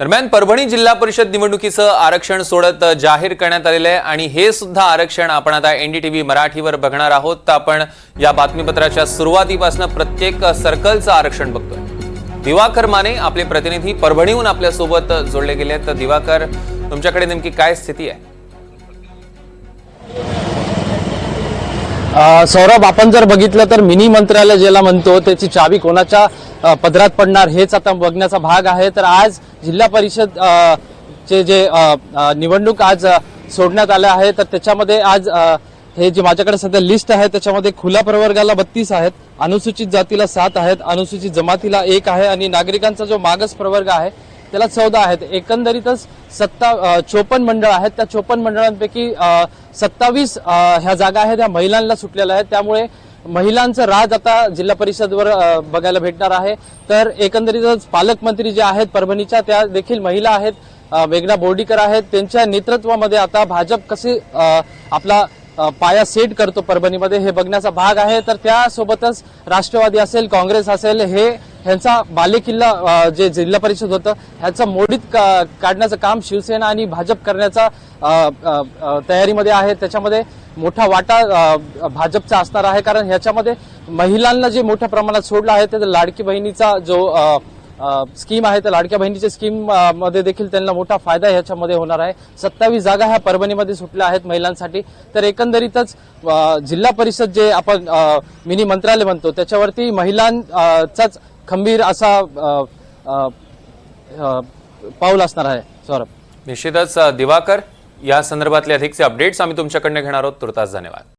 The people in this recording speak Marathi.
दरम्यान परभणी जिल्हा परिषद निवडणुकीचं आरक्षण सोडत जाहीर करण्यात आलेलं आहे आणि हे सुद्धा आरक्षण आपण आता एनडीटीव्ही मराठीवर बघणार आहोत. तर आपण या बातमीपत्राच्या सुरुवातीपासून प्रत्येक सर्कलचं आरक्षण बघतोय. दिवाकर माने आपले प्रतिनिधी परभणीहून आपल्यासोबत जोडले गेले आहेत तर दिवाकर तुमच्याकडे नेमकी काय स्थिती आहे? सौरभ आपण जर बघितलं तर मिनी मंत्रालय ज्याला म्हणतो त्याची चावी कोणाच्या पदरात पडणार हेच आता बघण्याचा भाग आहे. तर आज जिल्हा परिषद चे जे निवडणूक आज सोडण्यात आल्या आहे. तर त्याच्यामध्ये आज हे जे माझ्याकडे सध्या लिस्ट आहे त्याच्यामध्ये खुल्या प्रवर्गाला बत्तीस आहेत अनुसूचित जातीला सात आहेत अनुसूचित जमातीला एक आहे आणि नागरिकांचा जो मागास प्रवर्ग आहे त्याला चौदा आहेत. एकंदरीतच सत्ता चोपन्न मंडळ आहेत. त्या चोपन्न मंडळांपैकी सत्तावीस ह्या जागा आहेत. ह्या महिलांना सुटलेल्या आहेत. त्यामुळे महिलांचं राज आता जिल्हा परिषदवर बघायला भेटणार आहे. तर एकंदरीतच पालकमंत्री जे आहेत परभणीच्या त्या देखील महिला आहेत. अ, मेघना बोर्डीकर आहेत. त्यांच्या नेतृत्वामध्ये आता भाजप कसे आपला पाया सेट करतो परभणीमध्ये. हे बघण्याचा भाग आहे. तर त्यासोबतच राष्ट्रवादी असेल काँग्रेस असेल हे ह्यांचा बालेकिल्ला जे जिल्हा परिषद होतं ह्याचं मोडीत का- काढण्याचं काम शिवसेना आणि भाजप करण्याचा तयारीमध्ये आहे. त्याच्यामध्ये मोठा वाटा भाजपचा असणार आहे. कारण ह्याच्यामध्ये महिलांना जे मोठ्या प्रमाणात सोडलं आहे ते लाडकी बहिणीचा जो स्कीम आहे तर लाडक्या बहिणीच्या स्कीममध्ये देखील त्यांना मोठा फायदा ह्याच्यामध्ये होणार आहे. सत्तावीस जागा ह्या परभणीमध्ये सुटल्या आहेत महिलांसाठी. तर एकंदरीतच जिल्हा परिषद जे आपण मिनी मंत्रालय म्हणतो त्याच्यावरती महिलांचाच खंबीर असा पाऊल असणार आहे सौरभ. निश्चितच दिवाकर या संदर्भातले अधिकचे अपडेट्स आम्ही तुमच्याकडनं घेणार आहोत. तुर्तास धन्यवाद.